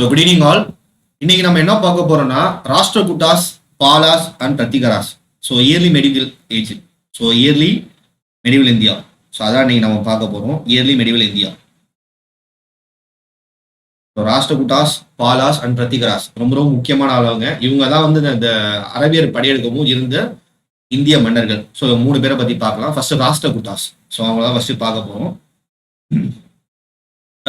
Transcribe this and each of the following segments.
So good evening all இன்னைக்கு நம்ம என்ன பார்க்க போறோம்னா Rashtrakutas Palas and Pratiharas so early medieval age so early medieval India so அதான் இன்னைக்கு நம்ம பார்க்க போறோம். Early medieval India Rashtrakutas Palas and Pratiharas ரொம்ப ரொம்ப முக்கியமான ஆளவங்க இவங்க தான் வந்து இந்த அரபியர் படையெடுக்கவும் இருந்த இந்திய மன்னர்கள். ஸோ மூணு பேரை பத்தி பார்க்கலாம். ஃபர்ஸ்ட் ராஷ்டிரகுட்டாஸ் ஸோ அவங்க தான் ஃபர்ஸ்ட் பார்க்க போறோம்.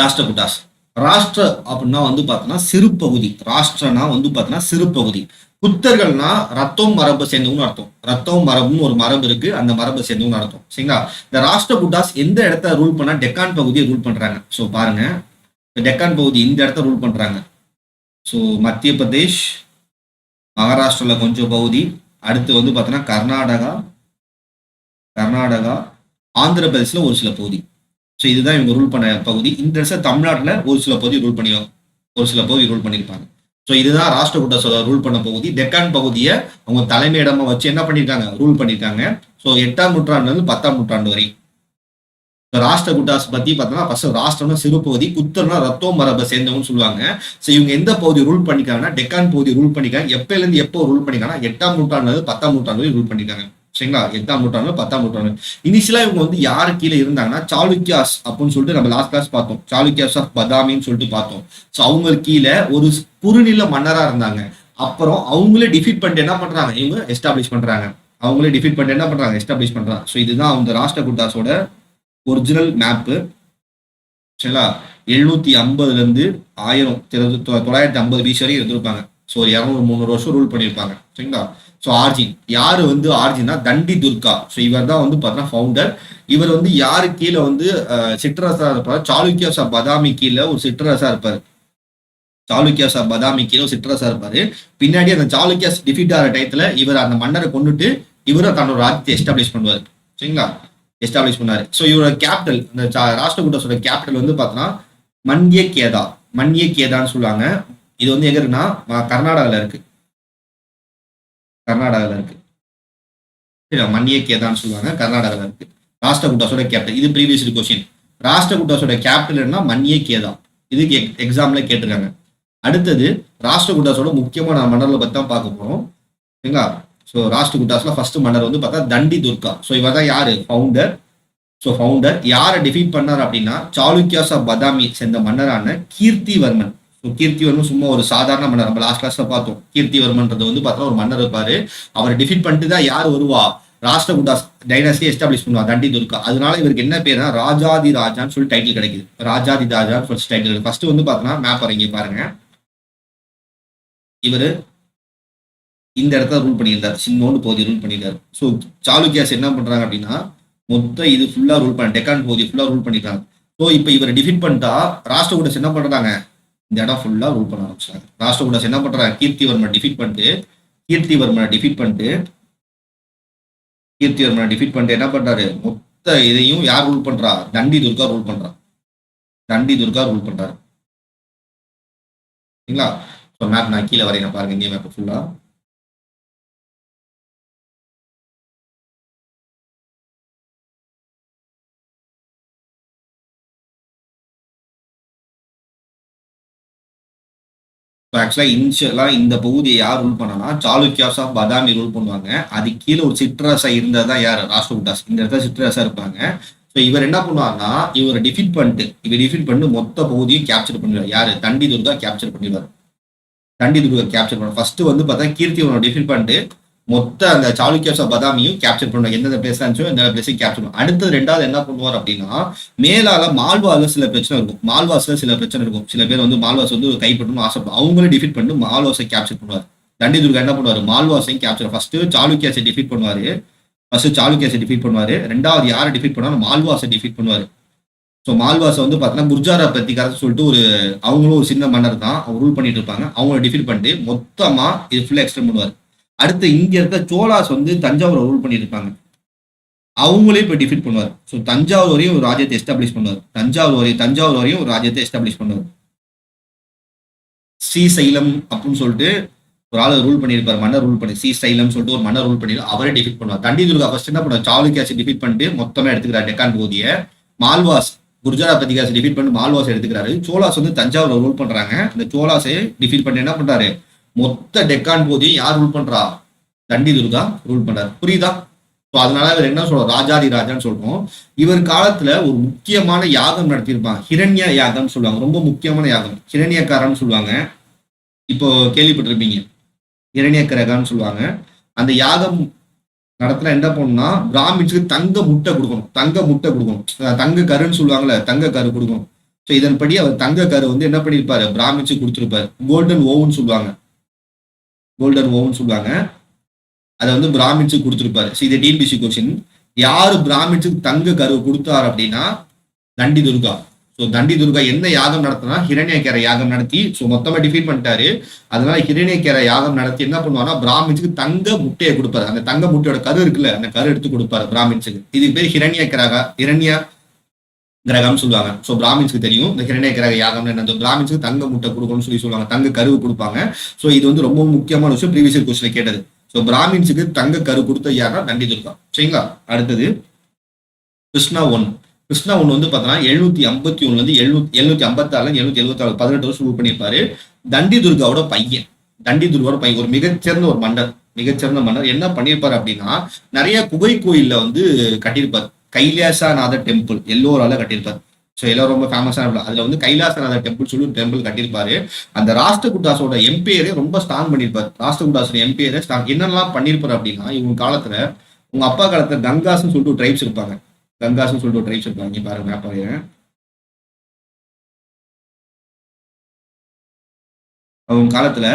ராஷ்டிரகுட்டாஸ் ராஷ்டிர அப்படின்னா வந்து பார்த்தோன்னா சிறு பகுதி ராஷ்டிரனா வந்து பார்த்தோன்னா சிறு பகுதி புத்தர்கள்னா ரத்தம் மரபை சேர்ந்தவங்கன்னு அர்த்தம். ரத்தம் மரபுன்னு ஒரு மரபு இருக்கு. அந்த மரபை சேர்ந்தவங்க அர்த்தம். சரிங்களா? இந்த ராஷ்டிர புட்டாஸ் எந்த இடத்த ரூல் பண்ணா டெக்கான் பகுதியை ரூல் பண்றாங்க. ஸோ பாருங்க. டெக்கான் பகுதி இந்த இடத்த ரூல் பண்றாங்க. ஸோ மத்திய பிரதேஷ் மகாராஷ்டிரால கொஞ்சம் பகுதி. அடுத்து வந்து பார்த்தோன்னா கர்நாடகா கர்நாடகா ஆந்திர பிரதேசில் ஒரு சில பகுதி. ஸோ இதுதான் இவங்க ரூல் பண்ண பகுதி. இந்த வருஷம் தமிழ்நாட்டில் ஒரு சில பகுதி ரூல் பண்ணி ஒரு சில பகுதி ரூல் பண்ணியிருப்பாங்க. ஸோ இதுதான் ராஷ்டிரகூட்ட ரூல் பண்ண பகுதி. டெக்கான் பகுதியை அவங்க தலைமையிடமா வச்சு என்ன பண்ணியிருக்காங்க? ரூல் பண்ணியிருக்காங்க. ஸோ எட்டாம் நூற்றாண்டுலேருந்து பத்தாம் நூற்றாண்டு வரை. ராஷ்டிரகுட்டாஸ் பத்தி பார்த்தோம்னா ஃபர்ஸ்ட் ராஷ்டிரம்னா சிறு பகுதி குத்தர்னா ரத்தோ மரபை சேர்ந்தவங்க சொல்லுவாங்க. ஸோ இவங்க எந்த பகுதி ரூல் பண்ணிக்காங்கன்னா டெக்கான் பகுதி ரூல் பண்ணிக்காங்க எப்போலேருந்து எப்போ ரூல் பண்ணிக்காங்கன்னா எட்டாம் நூற்றாண்டு பத்தாம் நூற்றாண்டு ரூல் பண்ணிக்காங்க சரிங்களா? எட்டாம் நூற்றாண்டு பத்தாம் நூற்றாண்டு. இனிஷியலா இவங்க வந்து யாரு கீழே இருந்தாங்கன்னா சாளுக்கியாஸ் அப்படின்னு சொல்லிட்டு நம்ம லாஸ்ட் கிளாஸ் பார்த்தோம். சாளுக்கியாஸ் ஆஃப் பதாமின்னு சொல்லிட்டு பார்த்தோம். ஸோ அவங்க கீழே ஒரு குறுநில மன்னரா இருந்தாங்க. அப்புறம் அவங்களே டிஃபீட் பண்ணிட்டு என்ன பண்றாங்க? இவங்க எஸ்டாப்ளிஷ் பண்றாங்க. அவங்களே டிஃபீட் பண்ணிட்டு என்ன பண்றாங்க? எஸ்டாப்ளிஷ் பண்றாங்க. ஸோ இதுதான் ராஷ்டிர ராஷ்டிரகுட்டாஸோட ஒரிஜினல் மேப்பு சரிங்களா? எழுநூத்தி ஐம்பதுல இருந்து ஆயிரம் தொள்ளாயிரத்தி ஐம்பது பீஸ் வரையும் இருந்திருப்பாங்க. ஸோ ஒரு இரநூறு முந்நூறு வருஷம் ரூல் பண்ணியிருப்பாங்க. சரிங்களா? ஸோ ஆர்ஜின் யார் வந்து ஆர்ஜின்னா தண்டி துர்கா. ஸோ இவர் தான் வந்து பார்த்தீங்கன்னா ஃபவுண்டர் இவர் வந்து யாரு கீழே வந்து சிற்றரசா இருப்பார்? சாளுக்கியாசா பதாமி கீழே ஒரு சிற்றரசா இருப்பார். சாளுக்கியாசா பதாமி கீழே ஒரு சிற்றரசா இருப்பார். பின்னாடி அந்த சாளுக்கியாஸ் டிஃபீட் ஆகிற டயத்தில் இவர் அந்த மன்னரை கொண்டுட்டு இவரும் தன்னோட ராஜ்யத்தை எஸ்டாப்ளிஷ் பண்ணுவார். சரிங்களா? எஸ்டாப்ளிஷ் பண்ணாரு. ஸோ இவரோட கேபிட்டல் இந்த ராஷ்டிரகூட்டஸோட கேபிட்டல் வந்து பார்த்தோன்னா மன்யே கேதா மன்யே கேதான்னு சொல்லுவாங்க. இது வந்து எங்க இருக்குன்னா கர்நாடகாவில் இருக்கு. கர்நாடகாவில் இருக்கு. இல்லை மன்னிய கேதான்னு சொல்லுவாங்க. கர்நாடகாவில் இருக்கு. ராஷ்டிரகுட்டாஸோட கேப்டன். இது ப்ரீவியஸ் கொஸ்டின் ராஷ்டிரகுட்டாஸோட கேபிட்டல் என்ன மன்னிய கேதா. இதுக்கு எக்ஸாம்ல கேட்டிருக்காங்க. அடுத்தது ராஷ்டிரகுட்டாஸோட முக்கியமான மன்னர்களை பத்தி தான் பார்க்க போறோம். சரிங்களா? ஸோ ராஷ்டிரகுட்டாஸ்ல ஃபர்ஸ்ட் மன்னர் வந்து பார்த்தா தண்டி துர்கா. ஸோ இவர் தான் யாரு? ஃபவுண்டர் ஸோ ஃபவுண்டர் யாரை டிஃபீட் பண்ணார் அப்படின்னா சாளுக்கியாஸ் ஆஃப் பதாமி சேர்ந்த மன்னரான கீர்த்திவர்மன். ஸோ கீர்த்திவர்மன் சும்மா ஒரு சாதாரண மன்னர். நம்ம லாஸ்ட் கிளாஸ்ல பார்த்தோம். கீர்த்திவர்மன்றது வந்து பார்த்தோம்னா ஒரு மன்னர் இருப்பாரு. அவரை டிஃபீட் பண்ணிட்டு தான் யார் வருவா? ராஷ்டிரகுடாஸ் டைனாஸ்டி எஸ்டாப்ளிஷ் பண்ணுவா தண்டி துர்கா. அதனால இவருக்கு என்ன பேர்னா ராஜாதி ராஜான்னு சொல்லி டைட்டில் கிடைக்குது. ராஜாதி ராஜான்னு சொல்லி டைட்டில் ஃபர்ஸ்ட் வந்து பார்த்தோம்னா மேப் இங்கே பாருங்க. இவர் இந்த இடத்துல ரூல் பண்ணியிருந்தார். சின்னோண்டு போதி ரூல் பண்ணியிருந்தார். ஸோ சாளுக்கியாஸ் என்ன பண்றாங்க அப்படின்னா மொத்தம் இது ஃபுல்லா ரூல் பண்ண டெக்கான் போதி ஃபுல்லா ரூல் பண்ணிட்டாங்க. ஸோ இப்போ இவரை டிஃபீட் பண்ணிட்டா ராஷ்டிரகூடஸ் என்ன பண்றாங்க? இந்த இடம் ஃபுல்லா ரூல் பண்ண ஆரம்பிச்சாங்க ராஷ்டிரகூடஸ் என்ன பண்ணுறாங்க கீர்த்திவர்மனை டிஃபீட் பண்ணிட்டு கீர்த்திவர்மனை டிஃபீட் பண்ணிட்டு கீர்த்திவர்மனை டிஃபீட் பண்ணிட்டு என்ன பண்றாரு? மொத்த இதையும் யார் ரூல் பண்றா? தண்டி துர்கா ரூல் பண்றா. தண்டி துர்கா ரூல் பண்ணுறாரு சரிங்களா? ஸோ மேப் நான் கீழே வரையினேன் பாருங்க இந்திய மேப் ஃபுல்லா ஆக்சுவலாக இனிஷியலாக இந்த பகுதியை யார் ரூல் பண்ணனா சாளுக்கியாஸ் ஆஃப் பதாமி ரூல் பண்ணுவாங்க. அது கீழே ஒரு சிற்றரசா இருந்தது தான் யார்? ராஷ்டிரகுட்டாஸ் இந்த இடத்துல சிற்றரசா இருப்பாங்க. ஸோ இவர் என்ன பண்ணுவார்னா இவரை டிஃபீட் பண்ணிட்டு இவர் டிஃபீட் பண்ணிட்டு மொத்த பகுதியும் கேப்சர் பண்ணிடுவார். யாரு? தண்டி துர்கா கேப்சர் பண்ணிடுவார். தண்டி துர்கா கேப்சர் பண்ணுவார் ஃபர்ஸ்ட் வந்து பார்த்தா கீர்த்தி அவனை டிஃபீட் பண்ணிட்டு மொத்த அந்த சாளுக்கியாஸ் ஆஃப் பதாமியும் கேப்சர் பண்ணுவாங்க எந்தெந்த பிளேஸ் இருந்துச்சோ எந்த பிளேஸையும் கேப்சர் பண்ணுவோம் அடுத்தது ரெண்டாவது என்ன பண்ணுவார் அப்படின்னா மேலால மால்வால சில பிரச்சனை இருக்கும். மால்வாஸ்ல சில பிரச்சனை இருக்கும். சில பேர் வந்து மால்வாஸ் வந்து கைப்பற்றணும்னு ஆசைப்படும். அவங்களும் டிஃபீட் பண்ணிட்டு மால்வாஸை கேப்சர் பண்ணுவார். தண்டி துர்கா என்ன பண்ணுவார்? மால்வாஸையும் கேப்சர் ஃபர்ஸ்ட் சாளுக்கியாஸை டிஃபீட் பண்ணுவாரு. ஃபர்ஸ்ட் சாளுக்கியாஸை டிஃபீட் பண்ணுவாரு. ரெண்டாவது யாரை டிஃபீட் பண்ணுவாரு மால்வாஸை டிஃபீட் பண்ணுவாரு. ஸோ மால்வாஸை வந்து பார்த்தீங்கன்னா குர்ஜாரா பிரத்திகார சொல்லிட்டு ஒரு அவங்களும் ஒரு சின்ன மன்னர் தான். அவங்க ரூல் பண்ணிட்டு இருப்பாங்க. அவங்கள டிஃபீட் பண்ணிட்டு மொத்தமாக இது ஃபுல்லாக எக்ஸ்டெண்ட் பண்ணுவார். அடுத்து இங்க இருக்க சோழாஸ் வந்து தஞ்சாவூரை ரூல் பண்ணியிருப்பாங்க அவங்களே இப்போ டிஃபீட் பண்ணுவார். ஸோ தஞ்சாவூர் வரையும் ஒரு ராஜ்யத்தை எஸ்டாப்ளிஷ் பண்ணுவார். தஞ்சாவூர் வரையும் தஞ்சாவூர் வரையும் ஒரு ராஜ்யத்தை எஸ்டாப்ளிஷ் பண்ணுவார். ஸ்ரீசைலம் அப்படின்னு சொல்லிட்டு ஒரு ஆள் ரூல் பண்ணியிருப்பார் மன்னர் ரூல் பண்ணி ஸ்ரீசைலம் சொல்லிட்டு ஒரு மன்னர் ரூல் பண்ணி அவரே டிஃபீட் பண்ணுவார். தண்டி துர்கா ஃபர்ஸ்ட் என்ன பண்ணுவார்? சாளுக்கியாசி டிஃபீட் பண்ணிட்டு மொத்தமாக எடுத்துக்கிறார் டெக்கான் போதிய மால்வாஸ் குர்ஜரா பதிகாசை டிஃபீட் பண்ணி மால்வாஸ் எடுத்துக்கிறாரு. சோலாஸ் வந்து தஞ்சாவூர் ரூல் பண்றாங்க. இந்த சோலாஸை டிஃபீட் பண்ணி என்ன பண்றாரு? மொத்த டெக்கான் போதையும் யார் ரூல் பண்றா? தண்டி துர்கா ரூல் பண்றாரு. புரியுதா? ஸோ அதனால இவர் என்ன சொல்றோம் ராஜாதி ராஜான்னு சொல்றோம். இவர் காலத்துல ஒரு முக்கியமான யாகம் நடத்தியிருப்பாங்க. ஹிரண்ய யாகம்னு சொல்லுவாங்க. ரொம்ப முக்கியமான யாகம். ஹிரண்யக்காரன்னு சொல்லுவாங்க. இப்போ கேள்விப்பட்டிருப்பீங்க. ஹிரண்யக்கரகான்னு சொல்லுவாங்க. அந்த யாகம் நடத்துல என்ன பண்ணணும்னா பிராமின்ஸுக்கு தங்க முட்டை கொடுக்கணும். தங்க முட்டை கொடுக்கணும். தங்க கருன்னு சொல்லுவாங்கல்ல தங்க கரு கொடுக்கணும். ஸோ இதன்படி அவர் தங்க கரு வந்து என்ன பண்ணியிருப்பாரு? பிராமின்ஸுக்கு கொடுத்துருப்பாரு. கோல்டன் ஓவுன்னு சொல்லுவாங்க. கோல்டன் ஓவன் சொல்லுவாங்க. அதை வந்து பிராமின்ஸுக்கு கொடுத்துருப்பாரு. ஸோ இது டிஎன்பிசி கொஸ்டின் யாரு பிராமின்ஸுக்கு தங்க கருவை கொடுத்தாரு அப்படின்னா தண்டி துர்கா. ஸோ தண்டி துர்கா என்ன யாகம் நடத்தினா ஹிரண்யக்கரை யாகம் நடத்தி ஸோ மொத்தமாக டிஃபீட் பண்ணிட்டாரு. அதனால ஹிரண்யக்கரை யாகம் நடத்தி என்ன பண்ணுவாருன்னா பிராமின்ஸுக்கு தங்க முட்டையை கொடுப்பாரு. அந்த தங்க முட்டையோட கரு இருக்குல்ல அந்த கரு எடுத்து கொடுப்பாரு பிராமின்ஸுக்கு இது பேர் ஹிரண்ய கிரகா கிரகம் சொல்லுவாங்க. ஸோ பிராமின்ஸ்க்கு தெரியும். இந்த கிரணய கிரக யாகம் என்ன? அந்த தங்க முட்டை கொடுக்கணும்னு சொல்லி சொல்லுவாங்க. தங்க கருவு கொடுப்பாங்க. ஸோ இது வந்து ரொம்ப முக்கியமான விஷயம். ப்ரீவியஸ் கொஸ்டின் கேட்டது. ஸோ பிராமின்ஸுக்கு தங்க கரு கொடுத்த யாருன்னா தண்டி துர்கா சரிங்களா? அடுத்தது கிருஷ்ணா ஒன். கிருஷ்ணா ஒன்று வந்து பார்த்தோன்னா எழுநூத்தி ஐம்பத்தி ஒண்ணுலேருந்து எழுநூத்தி எழுநூத்தி ஐம்பத்தாலு எழுநூத்தி எழுபத்தாறு பதினெட்டு வருஷம் ரூல் பண்ணியிருப்பாரு. தண்டி துர்காவோட பையன். தண்டி துர்காவோட பையன். ஒரு மிகச்சிறந்த ஒரு மன்னர். மிகச்சிறந்த மன்னர். என்ன பண்ணியிருப்பாரு அப்படின்னா நிறைய குகை கோயிலில் வந்து கட்டியிருப்பார். கைலாசநாதர் டெம்பிள் எல்லோரால கட்டியிருப்பார். ஸோ எல்லோரும் ரொம்ப ஃபேமஸான அதுல வந்து கைலாசநாதர் டெம்பிள் சொல்லி ஒரு டெம்பிள் கட்டியிருப்பாரு. அந்த ராஷ்டிரகுட்டாஸோட எம்பியரே ரொம்ப ஸ்ட்ராங் பண்ணியிருப்பார். ராஷ்டிரகுட்டாஸோட எம்பையரே ஸ்ட்ராங் என்னெல்லாம் பண்ணியிருப்பாரு அப்படின்னா இவங்க காலத்துல உங்க அப்பா காலத்துல கங்காஸ்ன்னு சொல்லிட்டு ஒரு ட்ரைப்ஸ் இருப்பாங்க. கங்காஸ்ன்னு சொல்லிட்டு ஒரு ட்ரைப்ஸ் இருப்பாங்க. இங்க பாருங்க மேப் பாருங்க அவங்க காலத்துல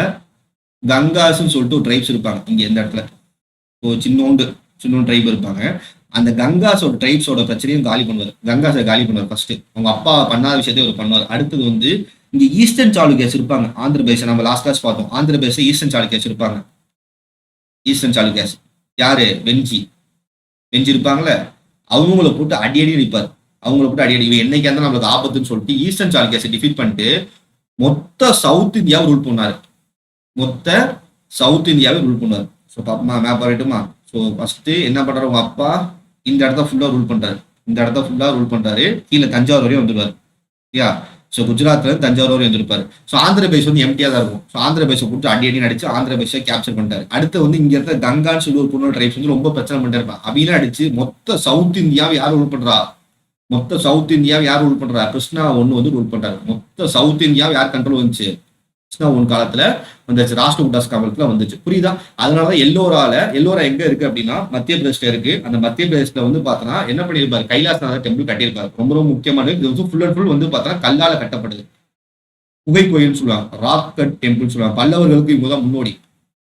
கங்காஸ்ன்னு சொல்லிட்டு ஒரு ட்ரைப்ஸ் இருப்பாங்க. இங்க எந்த இடத்துல? ஸோ சின்னோண்டு சின்னோண்டு ட்ரைப் இருப்பாங்க. அந்த கங்காஸோட ட்ரைப்ஸோட பிரச்சனையும் காலி பண்ணுவார். கங்காஸை காலி பண்ணுவார் ஃபர்ஸ்ட் அவங்க அப்பா பண்ணாத விஷயத்தையும் அவர் பண்ணுவார். அடுத்தது வந்து இங்க ஈஸ்டர்ன் சாளுக்கியஸ் இருப்பாங்க. ஆந்திர பிரதேச நம்ம லாஸ்ட் கிளாஸ் பார்த்தோம். ஆந்திர பிரதேச ஈஸ்டர்ன் சாளுக்கியஸ் இருப்பாங்க. ஈஸ்டர்ன் சாளுக்கியஸ் யாரு? வெஞ்சி. வெஞ்சி இருப்பாங்கல்ல? அவங்கள போட்டு அடி அடி நிற்பார் அவங்கள போட்டு அடி அடி. இவன் என்னைக்கு இருந்தா நம்மளுக்கு ஆபத்துன்னு சொல்லிட்டு ஈஸ்டர்ன் சாளுக்கியஸை டிஃபீட் பண்ணிட்டு மொத்த சவுத் இந்தியாவை ரூல் பண்ணாரு. மொத்த சவுத் இந்தியாவை ரூல் பண்ணாரு. ஸோ பாப்பா மேப் வரட்டுமா ஸோ ஃபர்ஸ்ட் என்ன பண்றாரு? உங்க அப்பா இந்த இடத்த ஃபுல்லாக ரூல் பண்ணுறாரு இந்த இடத்த ஃபுல்லாக ரூல் பண்ணுறாரு கீழே தஞ்சாவூர் வரையும் வந்துடுவார் யா ஸோ குஜராத்ல இருந்து தஞ்சாவூர் வரையும் வந்திருப்பாரு. ஸோ ஆந்திர பிரதேஷ் வந்து எம்டியாக தான் இருக்கும். ஸோ ஆந்திர பிரதேஷை கொடுத்து அடி அடி அடிச்சு ஆந்திர பிரதேஷை கேப்சர் பண்ணிட்டாரு. அடுத்து வந்து இங்க இருக்க கங்கான்னு சொல்லி ஒரு பொண்ணு ட்ரைப்ஸ் வந்து ரொம்ப பிரச்சனை பண்ணிட்டு அப்படின்னு அடிச்சு மொத்த சவுத் இந்தியாவை யார் ரூல் பண்றா? மொத்த சவுத் இந்தியாவை யார் ரூல் பண்றா? கிருஷ்ணா ஒன்று வந்து ரூல் பண்றாரு. மொத்த சவுத் இந்தியாவை யார் கண்ட்ரோல் வந்துச்சு? கிருஷ்ணா ஒன் காலத்துல வந்துச்சு ராஷ்டிர குட்டாஸ் காலத்துல வந்துச்சு. புரியுதா? அதனாலதான் எல்லோரால எல்லோரா எங்க இருக்கு அப்படின்னா மத்திய பிரதேஷ்ல இருக்கு. அந்த மத்திய பிரதேஷ்ல வந்து பார்த்தோன்னா என்ன பண்ணியிருப்பாரு? கைலாசநாதர் டெம்பிள் கட்டியிருப்பாரு. ரொம்ப ரொம்ப முக்கியமானது இது வந்து ஃபுல் அண்ட் ஃபுல் வந்து பார்த்தோன்னா கல்லால கட்டப்படுது. குகை கோயில்னு சொல்லுவாங்க. ராக் கட் டெம்பிள் சொல்லுவாங்க. பல்லவர்களுக்கு இவங்க தான் முன்னோடி.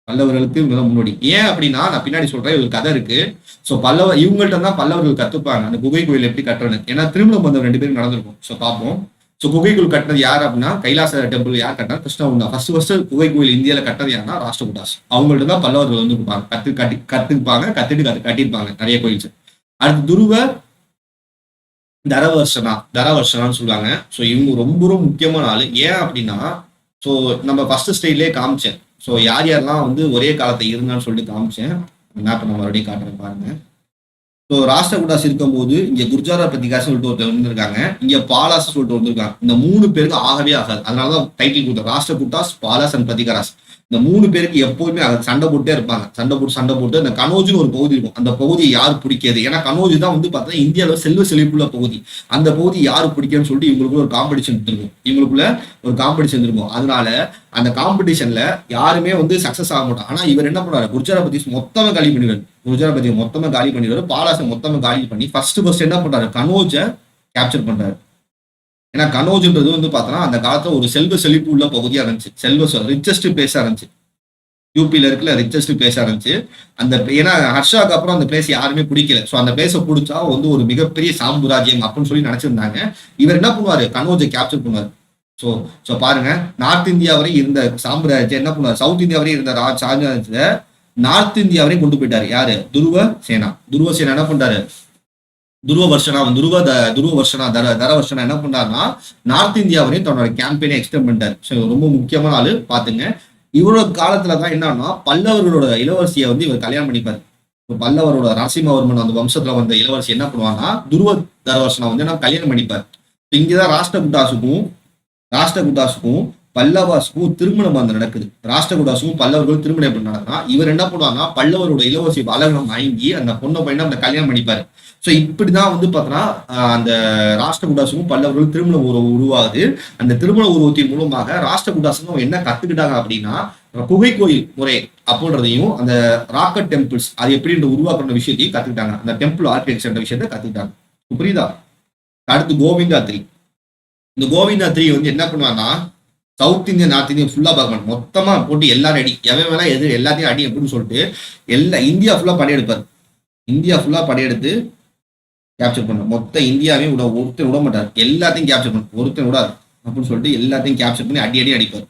பல்லவர்களுக்கு இவங்க முன்னோடி. ஏன் அப்படின்னா நான் பின்னாடி சொல்றேன் ஒரு கதை இருக்கு. ஸோ பல்லவ இவங்கள்ட்ட தான் பல்லவர்கள் கத்துப்பாங்க. அந்த குகை கோயில் எப்படி கட்டுறது ஏன்னா திருமணம் வந்த ரெண்டு பேரும் நடந்திருக்கும். ஸோ பார்ப்போம். ஸோ குகைக்குள் கட்டினது யார் அப்படின்னா கைலாச டெம்பிள் யார் கட்டினா கிருஷ்ணகுண்டா. ஃபர்ஸ்ட் ஃபர்ஸ்ட் குகை கோயில் இந்தியாவில் கட்டினது யாருன்னா ராஷ்டிரகுட்டாஸ் அவங்கள்ட்ட தான் பல்லவர்கள் வந்து இருப்பாங்க கத்து கட்டி கத்துப்பாங்க கத்துட்டு கத்து கட்டியிருப்பாங்க நிறைய கோயில்ஸ். அடுத்து துருவ தரவர்ஷனா தரவர்ஷனான்னு சொல்லுவாங்க. ஸோ இவங்க ரொம்ப ரொம்ப முக்கியமான ஆள். ஏன் அப்படின்னா ஸோ நம்ம ஃபர்ஸ்ட் ஸ்டைலே காமிச்சேன். ஸோ யார் யாரெல்லாம் வந்து ஒரே காலத்தை இருந்தான்னு சொல்லிட்டு காமிச்சேன். மேப்பை நான் மறுபடியும் காட்டுறேன் பாருங்க. ஸோ ராஷ்டிரகுடாஸ் இருக்கும்போது இங்க குர்ஜாரா பிரதிகாஸ் சொல்லிட்டு ஒருத்தர் வந்திருக்காங்க. இங்க பாலாஸ் சொல்லிட்டு வந்திருக்காங்க இந்த மூணு பேருக்கு ஆகவே ஆகாது. அதனாலதான் டைட்டில் கொடுத்தோம் ராஷ்டிரகுட்டாஸ் பாலாஸ் அண்ட் பிரதிகாராஸ் இந்த மூணு பேருக்கு எப்போதுமே அது சண்டை போட்டே இருப்பாங்க. சண்டை போட்டு சண்டை போட்டு அந்த கனோஜ்னு ஒரு பகுதி இருக்கும். அந்த பகுதியை யார் பிடிக்காது ஏன்னா கனோஜ் தான் வந்து பார்த்தா இந்தியாவில் செல்வ செழிப்புள்ள பகுதி. அந்த பகுதி யார் பிடிக்கும்னு சொல்லிட்டு இவங்களுக்குள்ள ஒரு காம்படிஷன் இருந்திருக்கும். இவங்களுக்குள்ள ஒரு காம்படிஷன் இருக்கும் அதனால அந்த காம்படிஷன்ல யாருமே வந்து சக்சஸ் ஆக மாட்டோம் ஆனா இவர் என்ன பண்ணாரு குர்ஜாரபதி மொத்தமா காலி பண்ணிடுவாரு. குர்ஜாரபதி மொத்தமா காலி பண்ணிடுவாரு. பாலாசை மொத்தமா காலி பண்ணி ஃபர்ஸ்ட் ஃபர்ஸ்ட் என்ன பண்றாரு? கனோஜை கேப்சர் பண்றாரு. ஏன்னா கனோஜ்ன்றது வந்து பார்த்தோன்னா அந்த காலத்தில் ஒரு செல்வ செழிப்பு உள்ள பகுதியாக இருந்துச்சு. செல்வ ரிச்சஸ்ட் பேச இருந்துச்சு. யூபியில் இருக்கிற ரிச்சஸ்ட் பேச இருந்துச்சு. அந்த ஏன்னா ஹர்ஷாக்கு அப்புறம் அந்த பிளேஸ் யாருமே பிடிக்கல. ஸோ அந்த பிளேஸை பிடிச்சா வந்து ஒரு மிகப்பெரிய சாம்ராஜ்யம் அப்படின்னு சொல்லி நினச்சிருந்தாங்க. இவர் என்ன பண்ணுவார்? கனோஜை கேப்சர் பண்ணுவார். ஸோ ஸோ பாருங்க. நார்த் இந்தியா வரை இருந்த சாம்ராஜ்யம் என்ன பண்ணுவார்? சவுத் இந்தியா வரை இருந்த ராஜ் சாம்ராஜ்யத்தை நார்த் இந்தியா வரையும் கொண்டு போயிட்டார். யாரு? துருவ சேனா. துருவ சேனா என்ன பண்றாரு? துருவ வருஷனா துருவ த துருவ வருஷனா தர தர வருஷனா என்ன பண்ணாருன்னா நார்த் இந்தியா வரையும் தன்னோட கேம்பெயினை எக்ஸ்டெண்ட் பண்ணிட்டாரு. ரொம்ப முக்கியமான ஆளு பாத்துங்க. இவரோட காலத்துல தான் என்னன்னா பல்லவர்களோட இளவரசியை வந்து இவர் கல்யாணம் பண்ணிப்பாரு. இப்போ பல்லவரோட நரசிம்மவர்மன் அந்த வம்சத்துல வந்த இளவரசி என்ன பண்ணுவாங்கன்னா துருவ தரவர்ஷனா வந்து நான் கல்யாணம் பண்ணிப்பார். இங்கதான் ராஷ்டிரகுட்டாஸுக்கும் ராஷ்டிரகுட்டாஸுக்கும் பல்லவாஸுக்கும் திருமணம் வந்து நடக்குது. ராஷ்டிரகுடாஸுக்கும் பல்லவர்களும் திருமணம் எப்படி நடக்குதுன்னா இவர் என்ன பண்ணுவாங்கன்னா பல்லவரோட இளவரசி அழகம் வாங்கி அந்த பொண்ணை பையனை அந்த கல்யாணம் பண்ணிப்பாரு. ஸோ இப்படி தான் வந்து பார்த்தோன்னா அந்த ராஷ்டிரகுடாஸுக்கும் பல்லவர்களும் திருமண உறவு உருவாகுது. அந்த திருமண உருவத்தின் மூலமாக ராஷ்டிரகுடாஸுக்கும் என்ன கற்றுக்கிட்டாங்க அப்படின்னா குகை கோயில் முறை அப்படின்றதையும் அந்த ராக்கெட் டெம்பிள்ஸ் அது எப்படின்ற உருவாக்குற விஷயத்தையும் கற்றுக்கிட்டாங்க அந்த டெம்பிள் ஆர்கிடெக்சர் விஷயத்த கற்றுக்கிட்டாங்க புரியுதா? அடுத்து கோவிந்தா த்ரீ. இந்த கோவிந்தா த்ரீ வந்து என்ன பண்ணுவாங்கன்னா சவுத் இந்தியா நார்த் இந்தியன் ஃபுல்லாக பார்க்க மொத்தமாக மொத்தமா போட்டு எல்லாரும் அடி. எவன் வேணா எது எல்லாத்தையும் அடி அப்படின்னு சொல்லிட்டு எல்லா இந்தியா ஃபுல்லாக படையெடுப்பார். இந்தியா ஃபுல்லாக படையெடுத்து கேப்சர் பண்ணும் மொத்த இந்தியாவையும் விட ஒருத்தர் விட மாட்டார். எல்லாத்தையும் கேப்சர் பண்ணும் ஒருத்தர் விடாது. அப்படின்னு சொல்லிட்டு எல்லாத்தையும் கேப்சர் பண்ணி அடி அடி அடிப்பார்.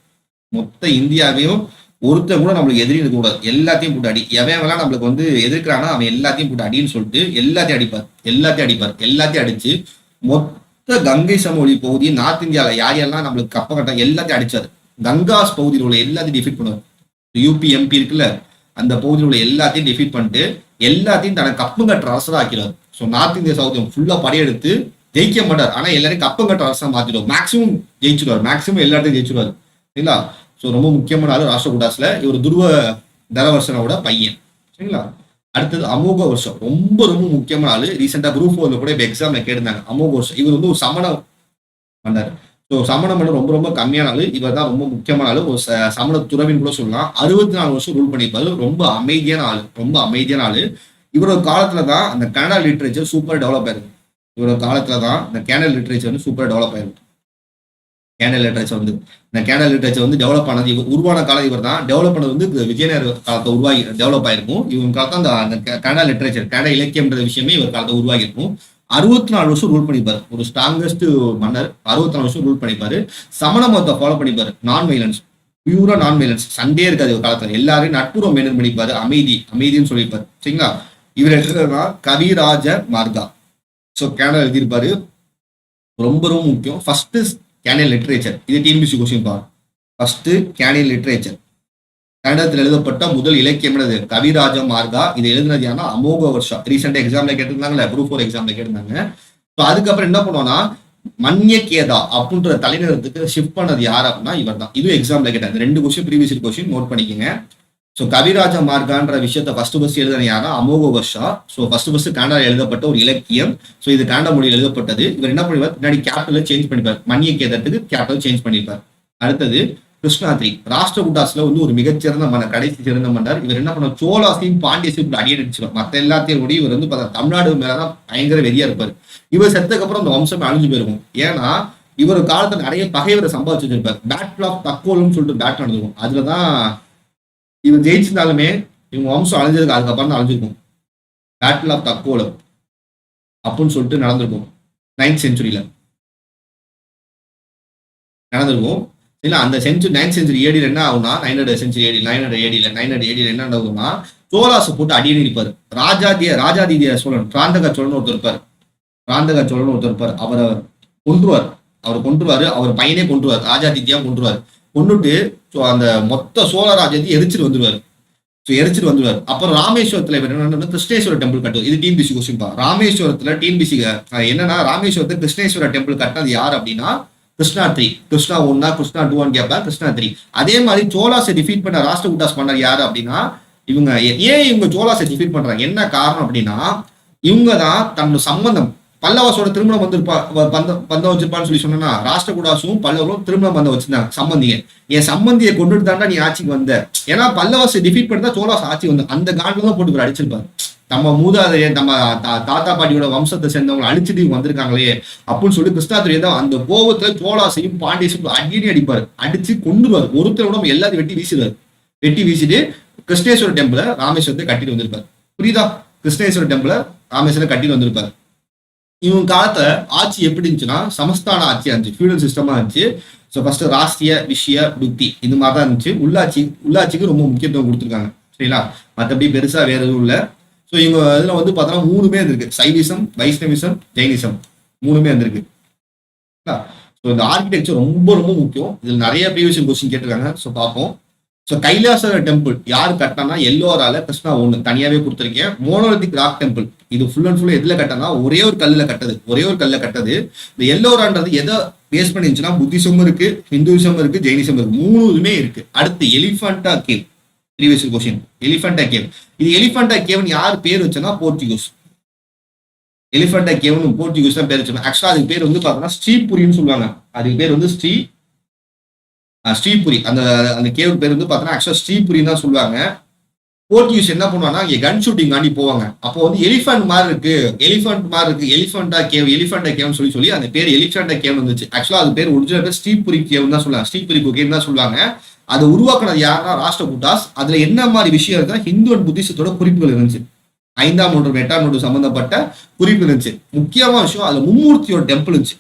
மொத்த இந்தியாவையும் ஒருத்தர் கூட நம்மளுக்கு எதிரி இருக்க கூடாது. எல்லாத்தையும் போட்டு அடி. எவன் நம்மளுக்கு வந்து எதிர்க்கிறானா அவன் எல்லாத்தையும் போட்டு அடின்னு சொல்லிட்டு எல்லாத்தையும் அடிப்பார். எல்லாத்தையும் அடிப்பார். எல்லாத்தையும் அடிச்சு மொத்த கங்கை சமவெளி பகுதி நார்த் இந்தியாவில் யார் யாரெல்லாம் நம்மளுக்கு கப்ப கட்ட எல்லாத்தையும் அடிச்சாரு. கங்காஸ் பகுதியில் உள்ள எல்லாத்தையும் டிஃபீட் பண்ணுவார். யூபி எம்பி இருக்குல்ல அந்த பகுதியில் உள்ள எல்லாத்தையும் டிஃபீட் பண்ணிட்டு எல்லாத்தையும் தனக்கு கப்பு கட்டுற அரசராக ஆக்கிறார் ஸோ நார்த் இந்தியா சவுத் ஃபுல்லா படையெடுத்து ஜெயிக்க மாட்டார். ஆனால் எல்லாரையும் கப்பம் கட்ட அரசாக மாத்திடுவார் மேக்ஸிமம் ஜெயிச்சிருவார் மேக்ஸிமம் எல்லாத்தையும் ஜெயிச்சிருவார் சரிங்களா? ஸோ ரொம்ப முக்கியமான ஆள் ராஷ்டிரகுடாஸில் இவர் துருவ தரவர்ஷனோட பையன். சரிங்களா? அடுத்தது அமோக வருஷம். ரொம்ப ரொம்ப முக்கியமான ஆளு. ரீசெண்டாக குரூப் ஃபோரில் கூட இப்போ எக்ஸாமில் கேட்டிருந்தாங்க. அமோக வருஷம். இவர் வந்து ஒரு சமண பண்ணார் ஸோ சமண மன்னர் ரொம்ப ரொம்ப கம்மியான ஆளு. இவர் தான் ரொம்ப முக்கியமான ஆளு. ஒரு ச- சமண துறவின்னு கூட சொல்லலாம். அறுபத்தி நாலு வருஷம் ரூல் பண்ணியிருப்பாரு. ரொம்ப அமைதியான ஆள். ரொம்ப அமைதியான ஆள். இவரோட காலத்துல தான் அந்த கனடா லிட்ரேச்சர் சூப்பர் டெவலப் ஆயிருக்கு. இவரோட காலத்துல தான் இந்த கேனல் லிட்ரேச்சர் வந்து சூப்பர் டெவலப் ஆயிருக்கு. கேனல் லிட்ரேச்சர் வந்து இந்த கேனல் லிட்ரேச்சர் வந்து டெவலப் ஆனது இவர் உருவான காலம் இவர் தான். டெவலப் பண்ணது வந்து விஜயநகர காலத்தை உருவாகி டெவலப் ஆயிருக்கும். இவங்க காலத்தான் அந்த கனடா லிட்ரேச்சர் கனடா இலக்கியம்ன்ற விஷயமே இவர் காலத்தை உருவாகி இருக்கும் அறுபத்தி நாலு வருஷம் ரூல் பண்ணிப்பாரு. ஒரு ஸ்ட்ராங்கஸ்ட் மன்னர் அறுபத்தி நாலு வருஷம் ரூல் பண்ணிப்பாரு. சமண மதத்தை ஃபாலோ பண்ணிப்பாரு. நான் வைலன்ஸ் பியூரா நான் வைலன்ஸ் சண்டே இருக்காது ஒரு காலத்துல. எல்லாரையும் நட்புறம் மெயின்டைன் பண்ணிப்பாரு. அமைதி அமைதின்னு சொல்லியிருப்பாரு சரிங்களா? இவர் எழுதுறதுனா கவிராஜ மார்கா. ஸோ கேனடா எழுதியிருப்பாரு. ரொம்ப ரொம்ப முக்கியம். ஃபர்ஸ்ட் கேனியல் லிட்ரேச்சர் இது டிஎன்பிசி கொஸ்டின் பாரு. ஃபர்ஸ்ட் கேனியல் லிட்ரேச்சர் கன்னடத்தில் எழுதப்பட்ட முதல் இலக்கியம் என்னது? கவிராஜ மார்கா. இது எழுதினது யாருன்னா அமோக வருஷம் ரீசெண்டாக எக்ஸாம்ல கேட்டிருந்தாங்கல்ல குரூப் ஃபோர் எக்ஸாம்ல கேட்டிருந்தாங்க. ஸோ அதுக்கப்புறம் என்ன பண்ணுவோம்னா மன்யகேதா அப்படின்ற தலைநகரத்துக்கு ஷிஃப்ட் பண்ணது யார் அப்படின்னா இவர் தான் இதுவும் எக்ஸாம்ல கேட்டாங்க ரெண்டு கொஸ்டின் ப்ரீவியஸ் கொஸ்டின் நோட் பண்ணிக்கோங்க. ஸோ கவிராஜ மார்கான்ற விஷயத்த ஃபர்ஸ்ட் ஃபர்ஸ்ட் எழுதின யாரா அமோக வருஷா. ஸோ ஃபர்ஸ்ட் ஃபர்ஸ்ட் கன்னடா எழுதப்பட்ட ஒரு இலக்கியம். ஸோ இது கனடா மொழியில் எழுதப்பட்டது. இவர் என்ன பண்ணுவார் பின்னாடி கேபிட்டல சேஞ்ச் பண்ணிப்பார் மன்யகேதத்துக்கு கேபிட்டல் சேஞ்ச் பண்ணிருப்பார். அடுத்தது கிருஷ்ணாத்ரி. ராஷ்டிரகுட்டாஸ்ல வந்து ஒரு மிகச்சிறந்த மன்னர் கடைசி சிறந்த மன்னர். இவர் என்ன பண்ணார் சோழாசையும் பாண்டியசையும் அடியடிச்சிருவார் மற்ற எல்லாத்தையும் கூட இவர் வந்து பார்த்தா தமிழ்நாடு மேலதான் பயங்கர வெறியா இருப்பார். இவர் செத்ததுக்கு அப்புறம் அந்த வம்சம் அழிஞ்சு போயிருக்கும். ஏன்னா இவர் காலத்துல நிறைய பகைவரை சம்பாதிச்சு வச்சிருப்பார். பேட்டில் ஆஃப் தக்கோல்னு சொல்லிட்டு பேட் நடந்திருக்கும் அதுலதான் இவன் ஜெயிச்சிருந்தாலுமே இவங்க வம்சம் அழிஞ்சதுக்கு அதுக்கப்புறம் தான் அழிஞ்சிருக்கும். பேட்டில் ஆஃப் தக்கோலம் அப்படின்னு சொல்லிட்டு நடந்திருக்கும். நைன்த் செஞ்சுரியில நடந்திருக்கும். இல்ல அந்த செஞ்சுரி நைன்த் செஞ்சுரி ஏடியில் என்ன ஆகும்னா nine hundred century AD nine hundred ஏடியில் nine hundred ஏடியில் என்ன ஆகும்னா சோலாசை போட்டு அடியடி இருப்பார். ராஜாதிய ராஜாதிதிய சோழன் பிராந்தக சோழன் ஒருத்தர் இருப்பார். பிராந்தக சோழன் ஒருத்தர் இருப்பார். அவரை கொன்றுவார். அவர் கொன்றுவார். அவர் பையனே கொன்றுவார். ராஜாதித்யா கொன்றுவார். கொண்டுட்டு அந்த மொத்த சோழ ராஜ்யத்தையும் எரிச்சிட்டு வந்துருவாரு. ஸோ எரிச்சிட்டு வந்துடுவார் அப்புறம் ராமேஸ்வரத்துல இவர் என்ன கிருஷ்ணேஸ்வர டெம்பிள் கட்டுவது இது டிஎன்பிசி கொஸ்டின் பா ராமேஸ்வரத்துல டிஎன்பிசி என்னன்னா ராமேஸ்வரத்துல கிருஷ்ணேஸ்வர டெம்பிள் கட்டினது யார் அப்படின்னா கிருஷ்ணா த்ரீ. கிருஷ்ணா ஒன்னா கிருஷ்ணா டூன்னு கேட்பேன் கிருஷ்ணா த்ரீ. அதே மாதிரி சோலாஸை டிஃபீட் பண்ண ராஷ்டிரகூட்டாஸ் பண்ணார் யார் அப்படின்னா இவங்க ஏன் இவங்க சோலாஸை டிஃபீட் பண்றாங்க? என்ன காரணம் அப்படின்னா இவங்க தான் தன்னோட சம்பந்தம். பல்லவாசோட திருமணம் வந்திருப்பா பந்தம் பந்தம் வச்சிருப்பான்னு சொல்லி சொன்னா ராஷ்டிரகூடாசும் பல்லவரும் திருமணம் பந்தம் வச்சிருந்தாங்க சம்பந்திய. என் சம்பந்தியை கொண்டுட்டு தாண்டா நீ ஆட்சிக்கு வந்த. ஏன்னா பல்லவாசை டிஃபீட் பண்ணி தான் ஆட்சி வந்த. அந்த காண்டில் தான் போட்டு அடிச்சிருப்பாரு. நம்ம மூதாதைய நம்ம தா- தாத்தா பாட்டியோட வம்சத்தை சேர்ந்தவங்க அழிச்சிட்டு வந்திருக்காங்களே அப்படின்னு சொல்லி கிருஷ்ணாத்துறை தான் அந்த கோபத்துல சோழாசையும் பாண்டியசையும் அடிக்கடி அடிப்பாரு. அடிச்சு கொண்டுருவார் ஒருத்தர் கூட எல்லாத்தையும் வெட்டி வீசிடுவார் வெட்டி வீசிட்டு கிருஷ்ணேஸ்வர டெம்பிள ராமேஸ்வரத்தை கட்டிட்டு வந்திருப்பார். புரியுதா? கிருஷ்ணேஸ்வர டெம்பிள ராமேஸ்வரம் கட்டிட்டு வந்திருப்பார். இவங்க காலத்துல ஆட்சி எப்படி இருந்துச்சுன்னா சமஸ்தான ஆட்சியா இருந்துச்சு ஃபியூடல் சிஸ்டமா இருந்துச்சு. ஸோ ஃபர்ஸ்ட் ராஷ்டிரிய விஷய புத்தி இந்த மாதிரி தான் இருந்துச்சு. உள்ளாட்சி உள்ளாட்சிக்கு ரொம்ப முக்கியத்துவம் கொடுத்துருக்காங்க. சரிங்களா? மற்றபடி பெருசா வேற எதுவும் இல்லை. ஸோ இவங்க இதுல வந்து பார்த்தோன்னா மூணுமே இருந்திருக்கு. சைவிசம் வைஷ்ணவிசம் ஜெயினிசம். மூணுமே இருந்திருக்கு. ஸோ இந்த ஆர்கிடெக்சர் ரொம்ப ரொம்ப முக்கியம். இதில் நிறைய ப்ரீவியஸ் கொஸ்டின் கேட்டிருக்காங்க. ஸோ பார்ப்போம். ஸோ கைலாசர் டெம்பிள் யார் கட்டினா எல்லோரால கிருஷ்ணா ஒன்று தனியாவே கொடுத்துருக்கேன். மோனோலித்திக் ராக் டெம்பிள் இது ஃபுல் அண்ட் ஃபுல் எதுல கட்டினா ஒரே ஒரு கல்லில் கட்டது. ஒரே ஒரு கல்லில் கட்டது. இந்த எல்லோரான்றது எதை பேஸ் பண்ணிருந்துச்சுன்னா புத்திசமும் இருக்கு ஹிந்துவிசம் இருக்கு ஜெயினிசம் இருக்கு. மூணுமே இருக்கு. அடுத்து Elephanta cave previous question Elephanta cave இது எலிஃபண்டா கேவ்னு யார் பேர் வச்சனா போர்ச்சுகீஸ் எலிஃபண்டா கேவ்னு போர்ச்சுகீஸ் தான் பேர் வச்சாங்க ஆக்சுவலாக அதுக்கு பேர் வந்து பார்த்தோம்னா ஸ்ரீபுரின்னு சொல்லுவாங்க. அதுக்கு பேர் வந்து ஸ்ரீ ஸ்ரீபுரி. அந்த அந்த கேவ் பேர் வந்து பார்த்தோன்னா ஆக்சுவலாக ஸ்ரீபுரின்னு தான் சொல்லுவாங்க. போர்ச்சுகீஸ் என்ன பண்ணுவாங்கன்னா இங்க கன் ஷூட்டிங் காண்டி போவாங்க. அப்போ வந்து எலிஃபண்ட் மாதிரி இருக்கு. எலிஃபண்ட் மாதிரி இருக்கு. எலிஃபண்டா கேவ் எலிஃபண்டா கேவ்னு சொல்லி சொல்லி அந்த பேர் எலிஃபண்டா கேவ் வந்துச்சு. ஆக்சுவலாக அது பேர் ஒரிஜினல் பேர் ஸ்ரீபுரி கேவ் தான் சொல்லுவாங்க. ஸ்ரீபுரி கேவ் தான் சொல்லுவாங்க. அதை உருவாக்குனது யாருன்னா ராஷ்டிரகூட்டாஸ் அதுல என்ன மாதிரி விஷயம் இருக்குன்னா ஹிந்து அண்ட் புத்திசத்தோட குறிப்புகள் இருந்துச்சு. ஐந்தாம் நூற்று எட்டாம் நூற்று சம்பந்தப்பட்ட குறிப்பு இருந்துச்சு. முக்கியமான விஷயம் அதுல மும்மூர்த்தியோட டெம்பிள் இருந்துச்சு.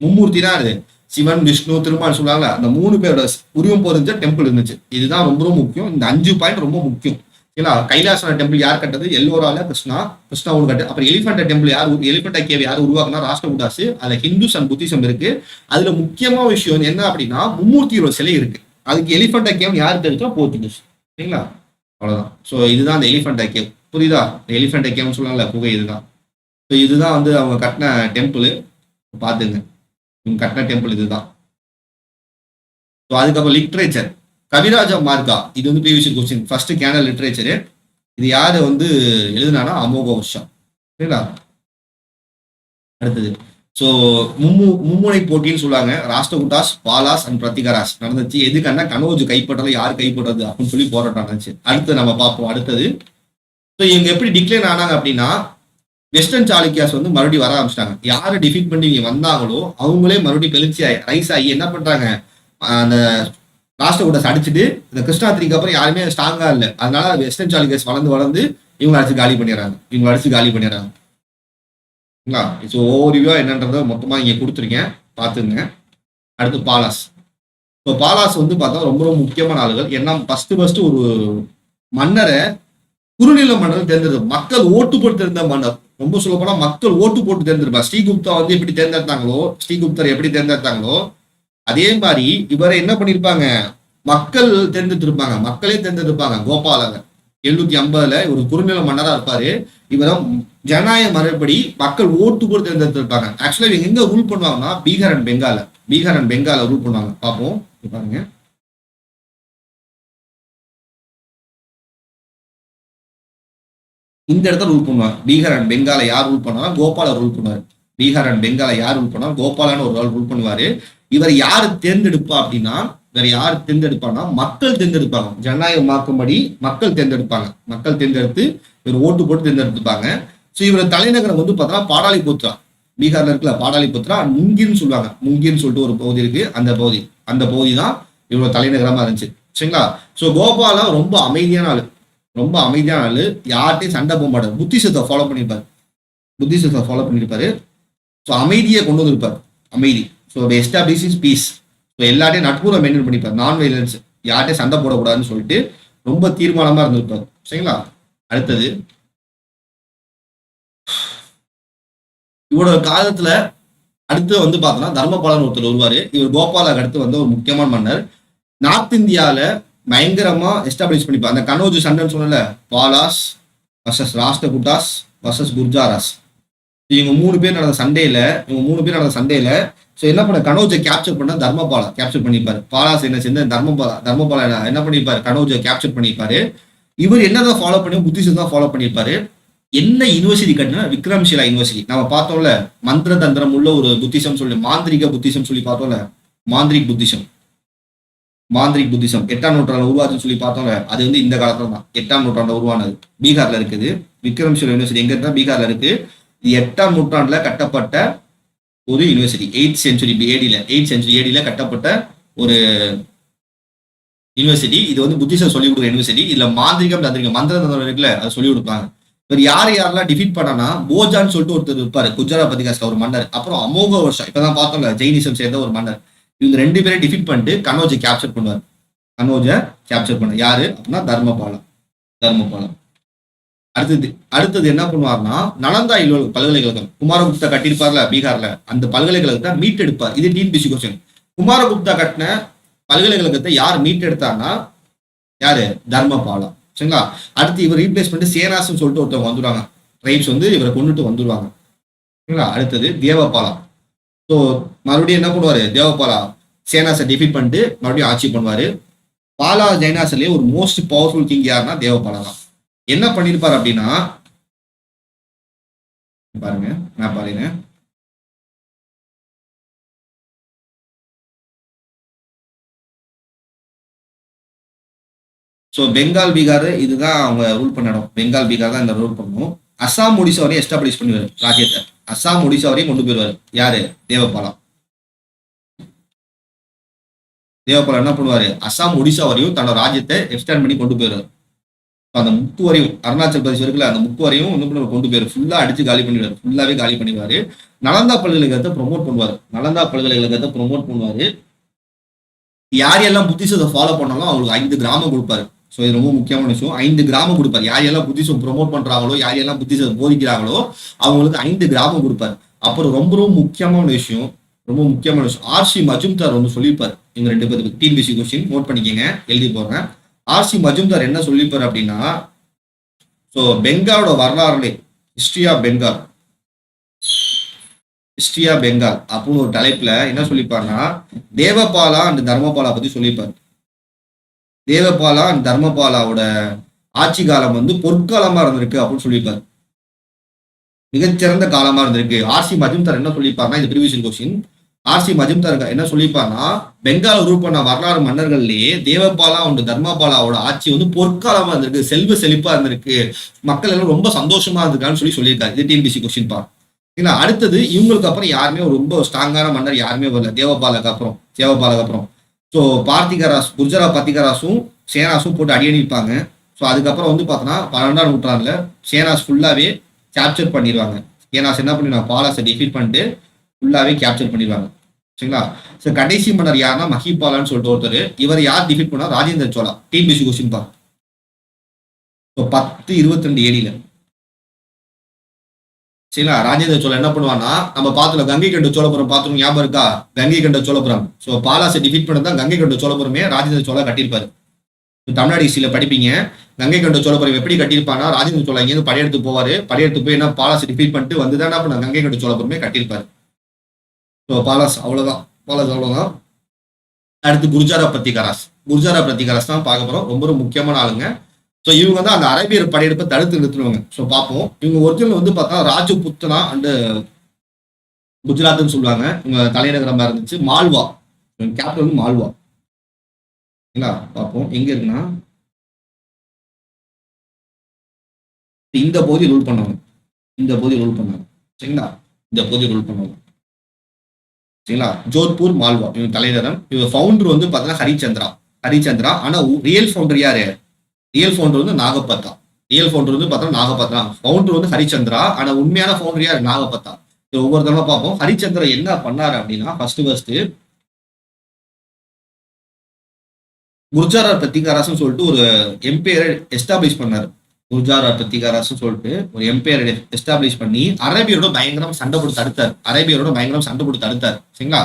மும்மூர்த்தி தான் அது? சிவன் விஷ்ணு திருமால் சொல்லுவாங்கல்ல அந்த மூணு பேரோட உருவம் பொறிஞ்ச டெம்பிள் இருந்துச்சு. இதுதான் ரொம்ப ரொம்ப முக்கியம். இந்த அஞ்சு பாயிண்ட் ரொம்ப முக்கியம். ஏன்னா கைலாசன டெம்பிள் யார் கட்டது எல்லோரால கிருஷ்ணா கிருஷ்ணா ஒன்று கட்டு அப்புறம் எலிஃபண்டா டெம்பிள் யார் எலிஃபண்டா கேவ் யார் உருவாக்குனா ராஷ்டிரகூடாஸ் அதுல ஹிந்துஸ் அண்ட் புத்திசம் இருக்கு. அதுல முக்கியமான விஷயம் என்ன அப்படின்னா மும்மூர்த்தியோட சிலை இருக்கு. அதுக்கு எலிஃபண்டா கேவ் யார் தெரிஞ்சா போர்த்துகீஸ் சரிங்களா? அவ்வளவுதான். ஸோ இதுதான் அந்த எலிஃபண்டா கேவ் புரியுதா? எலிஃபண்டா கேவ்னு சொல்லலாம்ல புகை இதுதான். ஸோ இதுதான் வந்து அவங்க கட்டின டெம்பிள் பார்த்துங்க. இவங்க கட்டின டெம்பிள் இதுதான். ஸோ அதுக்கப்புறம் லிட்ரேச்சர் கவிராஜ மார்கா இது வந்து பிவிசி கொஸ்டின் ஃபர்ஸ்ட் கேனல் லிட்ரேச்சரு இது யார் வந்து எழுதுனானா அமோக வருஷம். சரிங்களா அடுத்தது. ஸோ மும்மு மும்முனை போட்டின்னு சொல்லுவாங்க. ராஷ்டகுட்டாஸ் பாலாஸ் அண்ட் பிரத்திகராஸ் நடந்துச்சு. எதுக்கான கனோஜ் கைப்பற்றல யார் கைப்பற்றது அப்படின்னு சொல்லி போராட்டம் நடந்துச்சு. அடுத்து நம்ம பார்ப்போம். அடுத்தது. ஸோ இவங்க எப்படி டிக்ளைன் ஆனாங்க அப்படின்னா வெஸ்டர்ன் சாளுக்கியாஸ் வந்து மறுபடியும் வர ஆரம்பிச்சிட்டாங்க. யாரை டிஃபீட் பண்ணி இங்கே வந்தாங்களோ அவங்களே மறுபடியும் பெருச்சி ஆகி ரைஸ் ஆகி என்ன பண்றாங்க? அந்த ராஷ்டிரகூடாஸ் அடிச்சுட்டு இந்த கிருஷ்ணாத்திரிக்கு அப்புறம் யாருமே ஸ்ட்ராங்கா இல்லை. அதனால வெஸ்டர்ன் சாளுக்கியாஸ் வளர்ந்து வளர்ந்து இவங்க அடிச்சு காலி பண்ணிடுறாங்க. இவங்க அடிச்சு காலி பண்ணிடுறாங்க. சரிங்களா ஸோ ஓவரிவியூ என்னன்றதை மொத்தமா இங்க கொடுத்துருக்கேன் பார்த்துங்க அடுத்து பாலாஸ். இப்போ பாலாஸ் வந்து பார்த்தா ரொம்ப ரொம்ப முக்கியமான ஆளுகள். ஏன்னா ஃபர்ஸ்ட் ஃபர்ஸ்ட் ஒரு மன்னரை குறுநில மன்னர் தேர்ந்தெடுத்து மக்கள் ஓட்டு போட்டு தேர்ந்த மன்னர். ரொம்ப சொல்லப்போனால் மக்கள் ஓட்டு போட்டு தேர்ந்தெடுப்பா ஸ்ரீகுப்தா வந்து எப்படி தேர்ந்தெடுத்தாங்களோ ஸ்ரீகுப்தர் எப்படி தேர்ந்தெடுத்தாங்களோ அதே மாதிரி இவரை என்ன பண்ணிருப்பாங்க? மக்கள் தேர்ந்தெடுத்திருப்பாங்க. மக்களே தேர்ந்தெடுப்பாங்க. கோபாலகர் எழுநூத்தி ஐம்பதுல ஒரு குறுநில மன்னரா இருப்பாரு. இவரை ஜனநாயக மறுபடி மக்கள் ஓட்டு போட்டு தேர்ந்தெடுத்திருப்பாங்க. ஆக்சுவலா இவங்க எங்க ரூல் பண்ணுவாங்கன்னா Bihar and பெங்கால Bihar and பெங்கால rule பண்ணுவாங்க. பார்ப்போம். பாருங்க. இந்த இடத்துல ரூல் பண்ணுவார் பீகார் அண்ட் பெங்கால யார் ரூல் பண்ணாலும் கோபால ரூல் பண்ணுவார். பீகார் அண்ட் பெங்கால யார் ரூல் பண்ணாலும் கோபாலான்னு ஒரு ஆள் ரூல் பண்ணுவாரு. இவர் யார் தேர்ந்தெடுப்பா அப்படின்னா வேற யார் தேர்ந்தெடுப்பாங்கன்னா மக்கள் தேர்ந்தெடுப்பாங்க. ஜனநாயகமாக்கும்படி மக்கள் தேர்ந்தெடுப்பாங்க. மக்கள் தேர்ந்தெடுத்து இவர் ஓட்டு போட்டு தேர்ந்தெடுத்துப்பாங்க. ஸோ இவர் தலைநகரம் வந்து பார்த்தோன்னா பாடாலிபுத்ரா. பீகார்ல இருக்கல பாடாலிபுத்ரா முங்கின்னு சொல்லுவாங்க. முங்கின்னு சொல்லிட்டு ஒரு பகுதி இருக்கு. அந்த பகுதி. அந்த பகுதி தான் இவரோட தலைநகரமா இருந்துச்சு. சரிங்களா? ஸோ கோபாலா ரொம்ப அமைதியான ஆளு. ரொம்ப அமைதியான ஆளு. யார்கிட்டையும் சண்டை போக மாட்டார். புத்திசத்தை ஃபாலோ பண்ணியிருப்பார் புத்திசத்தை ஃபாலோ பண்ணியிருப்பாரு ஸோ அமைதியை கொண்டு வந்திருப்பார். அமைதி. So establish is peace so எல்லாத்தையும் நட்புறம் மெயின்டைன் பண்ணிப்பார். நான் வைலன்ஸ் யார்கிட்டையும் சண்டை போடக்கூடாதுன்னு சொல்லிட்டு ரொம்ப தீர்மானமாக இருந்திருப்பார். சரிங்களா? அடுத்தது இவரோட காலத்துல அடுத்து வந்து பார்த்தோன்னா தர்மபாலன் ஒருத்தர் வருவார். இவர் கோபாலாக்கு அடுத்து வந்து ஒரு முக்கியமான மன்னர். நார்த் இந்தியாவில் பயங்கரமா எஸ்டாப்ளிஷ் பண்ணிப்பா. அந்த கனோஜ் சண்டைன்னு சொன்னல பாலாஸ் வர்சஸ் ராஷ்டகுட்டாஸ் வர்சஸ் குர்ஜாராஸ். இவங்க மூணு பேர் நடந்த சண்டேல இவங்க மூணு பேர் நடந்த சண்டேல ஸோ என்ன பண்ண கனோஜை கேப்சர் பண்ண தர்மபாலா கேப்சர் பண்ணிப்பாரு. பாலாஸ் என்ன சேர்ந்த தர்மபாலா தர்மபாலா என்ன- என்ன கனோஜை கேப்சர் பண்ணிப்பாரு. இவர் என்னதான் ஃபாலோ பண்ணி புத்திசம் தான் ஃபாலோ பண்ணியிருப்பாரு என்ன யூனிவர்சிட்டி கட்டினா விக்ரம்ஷிலா யூனிவர்சிட்டி நம்ம பார்த்தோம்ல மந்திர தந்திரம் உள்ள ஒரு புத்திசம் சொல்லி மாந்திரிக புத்திசம் சொல்லி பார்த்தோம்ல மாந்திரிக் புத்திசம். மாந்திரிக் புத்திசம் எட்டாம் நூற்றாண்டு உருவாச்சுன்னு சொல்லி பார்த்தோம்ல அது வந்து இந்த காலத்துல தான் எட்டாம் நூற்றாண்டு உருவானது. பீகார்ல இருக்குது. விக்ரம்ஷிலா யூனிவர்சிட்டி எங்க இருந்தா பீகார்ல இருக்கு. இது எட்டாம் நூற்றாண்டுல கட்டப்பட்ட ஒரு யூனிவர்சிட்டி எயிட் சென்ச்சுரி ஏடியில எயிட் சென்ச்சுரி ஏடியில கட்டப்பட்ட ஒரு யூனிவர்சிட்டி இது வந்து புத்திசம் சொல்லி கொடுக்குற யூனிவர்சிட்டி இதுல மாந்திரிகம் தந்திரிகம் மந்திர தந்திரம் இருக்குல்ல அதை சொல்லி கொடுப்பாங்க. இவர் யார் யாரெல்லாம் டிஃபீட் பண்ணனா போஜான்னு சொல்லிட்டு ஒருத்தர் இருப்பாரு. குஜராத் பதிகாஸ்ல ஒரு மன்னர். அப்புறம் அமோக வருஷம். இப்பதான் பார்த்தோம்ல ஜெயினிசம் சேர்ந்த ஒரு மன்னர். இவங்க ரெண்டு பேரும் டிஃபீட் பண்ணிட்டு கனோஜை கேப்சர் பண்ணுவார். கனோஜை கேப்சர் பண்ண. யாரு? அப்படின்னா தர்மபாலம் தர்மபாலம் அடுத்தது அடுத்தது என்ன பண்ணுவார்னா நலந்தா இல்ல பல்கலைக்கழகம். குமாரகுப்தா கட்டியிருப்பார்ல பீகார்ல. அந்த பல்கலைக்கழகத்தை மீட்டெடுப்பார். இது டிஎன்பிசி கொஸ்டின் குமாரகுப்தா கட்டின பல்கலைக்கழகத்தை யார் மீட்டெடுத்தார்னா யாரு? தர்மபாலம் சரிங்களா? அடுத்து இவர் ரீப்ளேஸ் பண்ணிட்டு சேனாஸ்னு சொல்லிட்டு ஒருத்தவங்க வந்துடுவாங்க ட்ரைப்ஸ் வந்து இவரை கொண்டுட்டு வந்துடுவாங்க சரிங்களா? அடுத்தது தேவபாலம் ஸோ மறுபடியும் என்ன பண்ணுவாரு? தேவபாலா சேனாசை டிஃபீட் பண்ணிட்டு மறுபடியும் ஆட்சி பண்ணுவாரு. பாலா ஜெயநாசர்லயே ஒரு மோஸ்ட் பவர்ஃபுல் கிங் யாருன்னா தேவபாலா தான். என்ன பண்ணியிருப்பார் அப்படின்னா பாருங்க நான் பாருங்க. ஸோ பெங்கால் பீகார் இதுதான் அவங்க ரூல் பண்ண இடம். பெங்கால் பீகார் தான் இந்த ரூல் பண்ணணும். அஸ்ஸாம் ஒடிசா வரையும் எஸ்டாப்ளிஷ் பண்ணுவார் ராஜ்யத்தை. அஸ்ஸாம் ஒடிசா வரையும் கொண்டு போயிடுவார். யாரு? தேவபாலா. தேவபாலா என்ன பண்ணுவாரு? அஸ்ஸாம் ஒடிசா வரையும் தன்னோட ராஜ்யத்தை எக்ஸ்டெண்ட் பண்ணி கொண்டு போயிடுவார். அந்த முக்கு வரையும் அருணாச்சல் பிரதேஷ் இருக்குல்ல அந்த முக்கு வரையும் இன்னும் கொண்டு போயிரு ஃபுல்லா அடிச்சு காலி பண்ணிடுவாரு. ஃபுல்லாவே காலி பண்ணிடுவாரு. நலந்தா பல்கலைக்கழகத்தை ப்ரொமோட் பண்ணுவாரு. நலந்தா பல்கலைக்கழகத்தை ப்ரொமோட் பண்ணுவாரு. யார் எல்லாம் புத்திசத்தை ஃபாலோ பண்ணாலும் அவங்களுக்கு ஐந்து கிராமம் கொடுப்பாரு. ஸோ இது ரொம்ப முக்கியமான விஷயம். ஐந்து கிராமம் கொடுப்பார். யார் எல்லாம் புத்திசம் ப்ரொமோட் பண்றாங்களோ யார் எல்லாம் புத்திசம் போதிக்கிறாங்களோ அவங்களுக்கு ஐந்து கிராமம் கொடுப்பாரு. அப்புறம் ரொம்ப ரொம்ப முக்கியமான விஷயம். ரொம்ப முக்கியமான விஷயம். ஆர்சி மஜும்தார் வந்து சொல்லியிருப்பார். இவங்க ரெண்டு பேருக்கு டிபிசி கொஸ்டின் நோட் பண்ணிக்கங்க. எழுதி போடுறேன். ஆர்சி மஜும்தார் என்ன சொல்லியிருப்பார் அப்படின்னா ஸோ பெங்காலோட வரலாறுலே history of Bengal history of Bengal அப்படின்னு ஒரு தலைப்புல என்ன சொல்லியிருப்பாருன்னா தேவபாலா அண்ட் தர்மபாலா பத்தி சொல்லியிருப்பாரு. தேவபாலா அண்ட் தர்மபாலாவோட ஆட்சி காலம் வந்து பொற்காலமா இருந்திருக்கு அப்படின்னு சொல்லியிருக்காரு. மிகச்சிறந்த காலமா இருந்திருக்கு. ஆர்சி மஜும்தார் என்ன சொல்லியிருப்பாருன்னா இது ப்ரீவியஸ் கொஸ்டின் ஆர்சி மஜும்தார் என்ன சொல்லியிருப்பாருன்னா பெங்கால் ரூல் பண்ண வரலாறு மன்னர்கள்லயே தேவபாலா அண்ட் தர்மபாலாவோட ஆட்சி வந்து பொற்காலமா இருந்திருக்கு. செல்வ செழிப்பா இருந்திருக்கு. மக்கள் எல்லாம் ரொம்ப சந்தோஷமா இருந்திருக்கான்னு சொல்லி சொல்லியிருக்காரு. இது டிஎன்பிசி கொஸ்டின் பா ஏன்னா அடுத்தது இவங்களுக்கு அப்புறம் யாருமே ரொம்ப ஸ்ட்ராங்கான மன்னர் யாருமே வரல. தேவபாலக்கு அப்புறம். தேவபாலக்கு அப்புறம். ஸோ பார்த்திகராஸ் குர்ஜரா பார்த்திகராசும் சேனாஸும் போட்டு அடி அடிப்பாங்க ஸோ அதுக்கப்புறம் வந்து பார்த்தோன்னா பன்னெண்டாம் நூற்றாண்டில் சேனாஸ் ஃபுல்லாகவே கேப்சர் பண்ணிடுவாங்க சேனாஸ் என்ன பண்ணிடுவாங்க பாலாஸை டிஃபீட் பண்ணிட்டு ஃபுல்லாகவே கேப்சர் பண்ணிடுவாங்க சரிங்களா? ஸோ கடைசி மன்னர் யாருன்னா மஹிபாலான்னு சொல்லிட்டு ஒருத்தர். இவர் யார் டிஃபீட் பண்ணா? ராஜேந்திர சோழா டிபிசி கொஸ்டின் பா ஸோ பத்து இருபத்தி ரெண்டு ஏடியில் சரிங்களா ராஜேந்திர சோழன் என்ன பண்ணுவான்னா நம்ம பாத்துல கங்கை கண்ட சோழபுரம் பாத்துரும் ஞாபகம் இருக்கா? கங்கை கண்ட சோழபுரம். ஸோ பாலாசை டிஃபீட் பண்ணதான் கங்கை கண்ட சோழபுரமே ராஜேந்திர சோழா கட்டியிருப்பாரு. தமிழ்நாடு ஹிஸ்டியில படிப்பீங்க. கங்கை கண்ட சோழபுரம் எப்படி கட்டியிருப்பானா ராஜேந்திர சோழா இங்கேருந்து படையெடுத்து போவாரு. படையெடுத்து போய் என்ன பாலாசை டிஃபீட் பண்ணிட்டு வந்து தான் என்ன கங்கை கண்ட சோழபுரமே கட்டியிருப்பாரு. ஸோ பாலாஸ் அவ்வளவுதான். பாலாஸ் அவ்வளவுதான். அடுத்து குர்ஜாரா பத்திகராஸ் குர்ஜாரா பத்திகராஸ் தான் பார்க்க போறோம். ரொம்ப முக்கியமான ஆளுங்க. ஸோ இவங்க தான் அந்த அரேபியர் படையெடுப்பை தடுத்து நிறுத்துவாங்க ஸோ பார்ப்போம். இவங்க ஒரிஜினல் வந்து பார்த்தா ராஜபுத்தனா அண்டு குஜராத்னு சொல்லுவாங்க. இவங்க தலைநகரமாக இருந்துச்சு. மால்வா. கேபிட்டல் வந்து மால்வா. சரிங்களா பார்ப்போம். எங்கே இருக்குன்னா இந்த பகுதி ரூல் பண்ணுவாங்க. இந்த பகுதி ரூல் பண்ணாங்க சரிங்களா? இந்த பகுதி ரூல் பண்ணுவாங்க. சரிங்களா? ஜோத்பூர் மால்வா. இவங்க தலைநகரம். இவங்க ஃபவுண்டர் வந்து பார்த்தீங்கன்னா ஹரிச்சந்திரா. ஹரிச்சந்திரா. ஆனால் ரியல் ஃபவுண்டர் யார்? ரியல் ஃபவுண்டர் வந்து நாகப்பத்தா ரியல் ஃபவுண்டர் வந்து பார்த்தா நாகப்பத்தா ஃபவுண்டர் வந்து ஹரிச்சந்திரா. ஆனா உண்மையான ஃபவுண்டர் யார்? நாகப்பத்தா இது ஒவ்வொரு தடவை பார்ப்போம். ஹரிச்சந்திரா என்ன பண்ணாரு அப்படின்னா ஃபர்ஸ்ட் ஃபர்ஸ்ட் குர்ஜாரா பிரத்திகாராசன் சொல்லிட்டு ஒரு எம்பையரை எஸ்டாப்ளிஷ் பண்ணாரு. குர்ஜாரா பிரத்திகாராசன் சொல்லிட்டு ஒரு எம்பையரை எஸ்டாப்ளிஷ் பண்ணி அரேபியரோட பயங்கரம் சண்டை போட்டு தடுத்தார். அரேபியரோட பயங்கரம் சண்டை போட்டு தடுத்தார். சரிங்களா?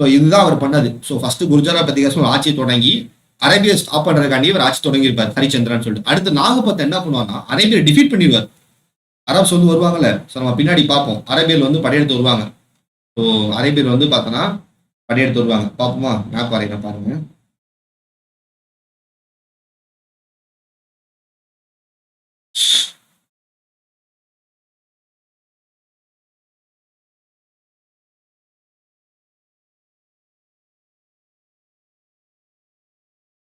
ஸோ இதுதான் அவர் பண்ணது. ஸோ ஃபர்ஸ்ட் குர்ஜாரா பிரத்திகாசம் ஆட்சி தொடங்கி அரேபியா ஸ்டாப் பண்றதுக்காண்டி இவர் ஆட்சி தொடங்கியிருப்பார் ஹரிச்சந்திரன் சொல்லிட்டு. அடுத்து நாகப்பத்தை என்ன பண்ணுவாங்கன்னா அரேபியர் டிஃபீட் பண்ணிடுவார். அரப்ஸ் வந்து வருவாங்கல்ல ஸோ நம்ம பின்னாடி பார்ப்போம். அரேபியர் வந்து படையெடுத்து வருவாங்க. ஸோ அரேபியர் வந்து பார்த்தோன்னா படையெடுத்து வருவாங்க. பார்ப்போமா? மேப் வரைகிறேன் பாருங்க.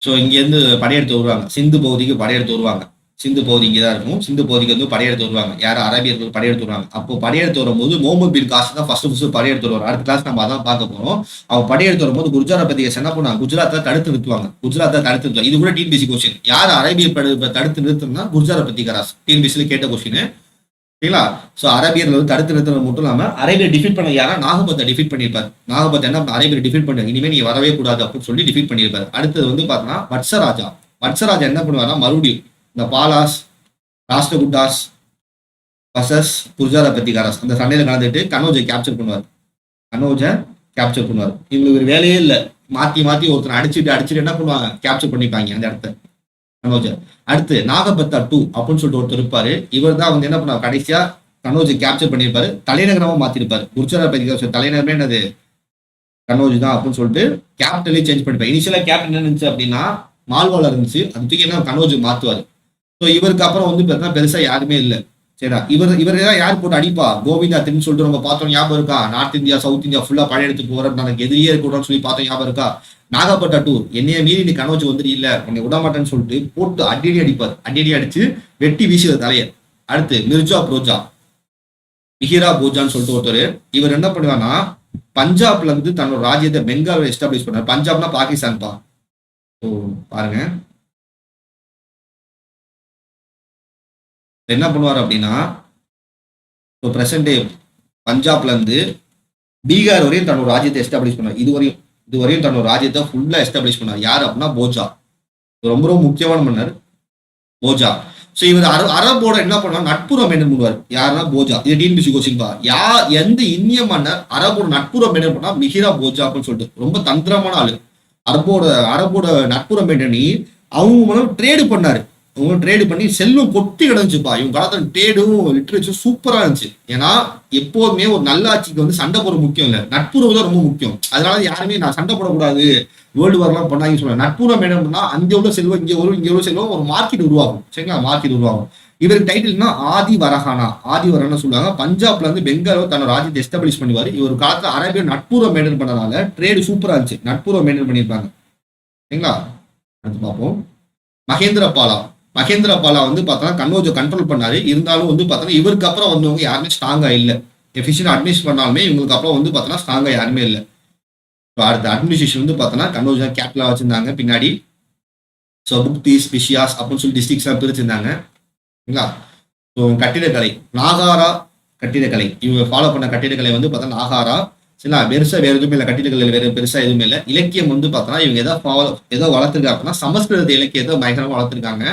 ஸோ இங்கேருந்து படையெடுத்து வருவாங்க. சிந்து பகுதிக்கு படையெடுத்து வருவாங்க. சிந்து பகுதி இங்கே தான் இருக்கும். சிந்து பகுதிக்கு வந்து படையெடுத்து வருவாங்க. யார்? அரேபியர்கள் படையெடுத்து வருவாங்க. அப்போ படையெடுத்து வரும்போது மோமன் பின் காசு தான் ஃபர்ஸ்ட் ஃபர்ஸ்ட் படையெடுத்து வருவாங்க அடுத்த கிளாஸ் நம்ம அதான் பார்க்க போகிறோம் அவன் படையெடுத்து வரும்போது குஜராத் பத்தி என்ன பண்ணுவாங்க குஜராத்தை தடுத்து நிறுத்துவாங்க. குஜராத்தை தடுத்து நிறுத்துவாங்க. இது கூட டிபிசி கொஸ்டின் யார் அரேபிய தடுத்து நிறுத்தம்னா குஜராத் பத்தி கராஸ் டிபிசியில் கேட்ட கொஸ்டின் சரிங்களா ஸோ அரேபியர்கள் வந்து தடுத்து நிறுத்தினது மட்டும் இல்லாமல் அரேபியர் டிஃபீட் பண்ண யாரா? நாகபத்தை டிஃபீட் பண்ணியிருப்பார். நாகபத்தை என்ன அரேபியர் டிஃபீட் பண்ண இனிமேல் நீ வரவே கூடாது அப்படின்னு சொல்லி டிஃபீட் பண்ணியிருப்பார். அடுத்தது வந்து பார்த்தோன்னா வட்சராஜா வட்சராஜா என்ன பண்ணுவார்னா மறுபடியும் இந்த பாலாஸ் ராஷ்டகுட்டாஸ் பசஸ் குர்ஜாரா பத்திகாராஸ் அந்த சண்டையில் கலந்துட்டு கனோஜை கேப்சர் பண்ணுவார். கனோஜை கேப்சர் பண்ணுவார். இவங்களுக்கு ஒரு வேலையே இல்லை. மாற்றி மாற்றி ஒருத்தனை அடிச்சுட்டு அடிச்சுட்டு என்ன பண்ணுவாங்க? கேப்சர் பண்ணிப்பாங்க அந்த இடத்த. கனோஜர் அடுத்து நாகபத்தா டூ அப்படின்னு சொல்லிட்டு ஒருத்தர் இருப்பாரு. இவர் தான் வந்து என்ன பண்ணார் கடைசியா கனோஜ் கேப்சர் பண்ணியிருப்பாரு. தலைநகரமா மாத்திருப்பாரு. குர்ஜரா பதிகா தலைநகரமே என்னது? கனோஜ் தான் அப்படின்னு சொல்லிட்டு கேபிட்டலே சேஞ்ச் பண்ணிப்பாரு. இனிஷியலா கேபிட்டல் என்ன இருந்துச்சு அப்படின்னா மால்வால இருந்துச்சு. அது தூக்கி என்ன கனோஜ் மாத்துவாரு. ஸோ இவருக்கு அப்புறம் வந்து பார்த்தீங்கன்னா பெருசா யாருமே இல்லை. சரிடா. இவர் இவர் யார் போட்டு அடிப்பா? கோவிந்தா திரும்பி சொல்லிட்டு நம்ம பார்த்தோம் ஞாபகம் இருக்கா? நார்த் இந்தியா சவுத் இந்தியா ஃபுல்லா பழைய எடுத்து போற எனக்கு எதிரியே இருக்கணும்னு சொல்லி பார்த்தோம் ஞாபகம் இருக்கா? நாகப்பட்ட டூ என்னைய மீறி நீ கனோஜ் வந்துட்டு இல்ல. உன்னை விட மாட்டேன்னு சொல்லிட்டு போட்டு அடியடி அடிப்பார். அடியடி அடிச்சு வெட்டி வீசுற தலைய. அடுத்து மிர்ஜா புரோஜா. மிஹிரா போஜான்னு சொல்லிட்டு ஒருத்தர். இவர் என்ன பண்ணுவார்னா பஞ்சாப்ல இருந்து தன்னோட ராஜ்யத்தை பெங்கால் எஸ்டாப்ளிஷ் பண்ணார். பஞ்சாப்னா பாகிஸ்தான் பா ஸோ பாருங்க. என்ன பண்ணுவார் அப்படின்னா இப்போ பிரசன்ட் டே பஞ்சாப்லேருந்து பீகார் வரையும் தன்னோட ராஜ்யத்தை எஸ்டாப்ளிஷ் பண்ணார். இது வரையும் தன்னோட ராஜ்யத்தை ஃபுல்லாக எஸ்டாப்ளிஷ் பண்ணார். யார் அப்படின்னா போஜா. ரொம்ப ரொம்ப முக்கியமான மன்னர் போஜா. ஸோ இவர் அர அரபோட என்ன பண்ணுவார்? நட்புறம் மெயின்டைன் பண்ணுவார். யாருன்னா போஜா. இது டிஎன்பிசி கோச்சிங் பா யா எந்த இந்திய மன்னர் அரபோட நட்புறம் மெயின்டைன் பண்ணா மிகிரா போஜா அப்படின்னு சொல்லிட்டு. ரொம்ப தந்திரமான ஆளு. அரபோட அரபோட நட்புறம் மெயின்டைன் அவங்க மூலம் ட்ரேடு பண்ணாரு. அவங்க ட்ரேடு பண்ணி செல்வம் கொட்டி கிடந்துச்சுப்பா. இவங்க காலத்துல ட்ரேடும் லிட்ரேச்சர் சூப்பரா இருந்துச்சு. ஏன்னா எப்போதுமே ஒரு நல்லாட்சிக்கு வந்து சண்டை போட முக்கியம் இல்லை. நட்புறவு தான் ரொம்ப முக்கியம். அதனால யாருமே நான் சண்டை போடக்கூடாது. வேர்ல்டு வார்லாம் பண்ணாங்க சொல்ல நட்புறவு என்ன பண்ணா அங்கே உள்ள செல்வம் இங்கே வரும் இங்கே உள்ள செல்வம் ஒரு மார்க்கெட் உருவாகும். சரிங்களா? மார்க்கெட் உருவாகும். இவருக்கு டைட்டில்னா ஆதி வரஹானா ஆதி வரஹானா சொல்லுவாங்க. பஞ்சாப்ல இருந்து பெங்காலோ தன்னோட ராஜ்யத்தை எஸ்டாப்ளிஷ் பண்ணுவார். இவர் காலத்துல அரேபியா நட்புறவு மெயின்டைன் பண்ணனால ட்ரேடு சூப்பரா இருந்துச்சு. நட்புறவு மெயின்டைன் பண்ணியிருப்பாங்க. சரிங்களா? அடுத்து பார்ப்போம். மகேந்திர பாலா மகேந்திர பாலா வந்து பார்த்தோன்னா கன்னோஜை கண்ட்ரோல் பண்ணாரு. இருந்தாலும் வந்து பார்த்தோன்னா இவருக்கு அப்புறம் வந்தவங்க யாருமே ஸ்ட்ராங்காக இல்லை. எஃபிஷியன்ட் அட்மினிஸ்ட் பண்ணாலுமே இவங்களுக்கு அப்புறம் வந்து பார்த்தோன்னா ஸ்ட்ராங்காக யாருமே இல்லை. இப்போ அடுத்த அட்மினிஸ்ட்ரேஷன் வந்து பார்த்தோன்னா கண்ணோஜ் தான் கேபிட்டலாக வச்சிருந்தாங்க. பின்னாடி ஸோ புக்தீஸ் பிஷியாஸ் அப்படின்னு சொல்லி டிஸ்ட்ரிக்ஸ்லாம் பிரிச்சிருந்தாங்க. சரிங்களா ஸோ கட்டிடக்கலை நாகாரா கட்டிடக்கலை. இவங்க ஃபாலோ பண்ண கட்டிடக்கலை வந்து பார்த்தோன்னா நாகாரா. சரிங்களா? பெருசாக வேறு எதுவுமே இல்லை. கட்டிடக்கலை வேறு பெருசாக எதுவுமே இல்லை. இலக்கியம் வந்து பார்த்தோன்னா இவங்க எதாவது ஃபாலோ ஏதோ வளர்த்துருக்காங்க. அப்படின்னா சமஸ்கிருத இலக்கியத்தை பயங்கரமாக வளர்த்துருக்காங்க.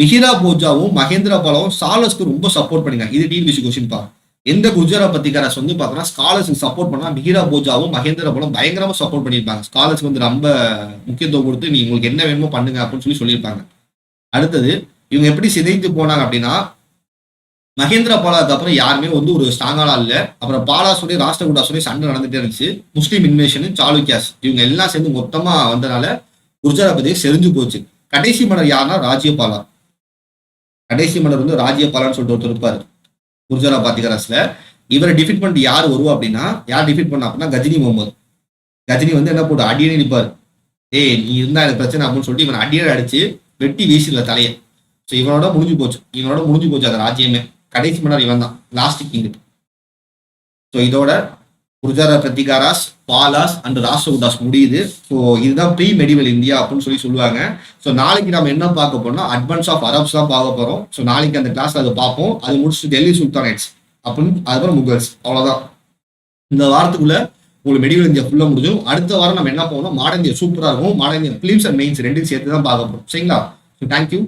மிஹிரா போஜாவும் மகேந்திரா பாலாவும் சாலஸ்க்கு ரொம்ப சப்போர்ட் பண்ணிருக்காங்க இது டிபிசி கொஸ்டின் பாருங்க. எந்த குஜரா பத்திகாரஸ் வந்து பார்த்தோன்னா ஸ்காலர்ஸ்க்கு சப்போர்ட் பண்ணா மிஹிரா போஜாவும் மகேந்திரா பாலும் பயங்கரமா சப்போர்ட் பண்ணியிருப்பாங்க. ஸ்காலர்ஸ்க்கு வந்து ரொம்ப முக்கியத்துவம் கொடுத்து நீ உங்களுக்கு என்ன வேணுமோ பண்ணுங்க அப்படின்னு சொல்லி சொல்லியிருப்பாங்க. அடுத்தது இவங்க எப்படி சிதைத்து போனாங்க அப்படின்னா மகேந்திரா பாலாவுக்கு அப்புறம் யாருமே வந்து ஒரு ஸ்ட்ராங்கான இல்ல. அப்புறம் பாலாசுரி ராஷ்டிரகூடாசுரி சண்டை நடந்துட்டே இருந்துச்சு. முஸ்லீம் இன்வேஷன் சாளுக்கியாஸ் இவங்க எல்லாம் சேர்ந்து மொத்தமா வந்தனால குர்ஜராபதி செறிஞ்சு போச்சு. கடைசி மன்னர் யாருன்னா ராஜ்யபாலா. கடைசி மன்னர் வந்து ராஜ்யபாலான்னு சொல்லிட்டு ஒருத்தர் இருப்பார். குர்ஜரா பாத்திகராஸ்ல. இவரை டிஃபீட் பண்ணிட்டு யார் வருவா அப்படின்னா யார் டிஃபீட் பண்ணா அப்படின்னா கஜினி முகமது. கஜினி வந்து என்ன போட்டு அடியே நிற்பார் ஏய் நீ இருந்தா எனக்கு பிரச்சனை அப்படின்னு சொல்லிட்டு இவன் அடியே அடிச்சு வெட்டி வீசிடல தலையை. ஸோ இவனோட முடிஞ்சு போச்சு. இவனோட முடிஞ்சு போச்சு அந்த ராஜ்யமே. கடைசி மன்னர் இவன் தான் லாஸ்ட் கிங் ஸோ இதோட குர்ஜாரா பிரதிகாராஸ் பாலாஸ் அண்ட் ராஷ்டிரகுடாஸ் முடியுது. ஸோ இதுதான் ப்ரீ மெடிவல் இந்தியா அப்படின்னு சொல்லி சொல்லுவாங்க. ஸோ நாளைக்கு நம்ம என்ன பார்க்க போறோம்னா அட்வான்ஸ் ஆஃப் அரப்ஸ் தான் பார்க்க போறோம். ஸோ நாளைக்கு அந்த கிளாஸ் அதை பார்ப்போம். அது முடிச்சுட்டு டெல்லி சுல்தானேட்ஸ் அப்படின்னு அதுக்கப்புறம் முகல்ஸ் அவ்வளோதான் இந்த வாரத்துக்குள்ள உங்களுக்கு மெடிவல் இந்தியா ஃபுல்லாக முடிஞ்சும் அடுத்த வாரம் நம்ம என்ன போகணும் மாடர்ன் இந்தியா சூப்பராக இருக்கும். Modern India prelims and mains ரெண்டும் சேர்த்து தான் பார்க்க போகிறோம் சரிங்களா? So thank you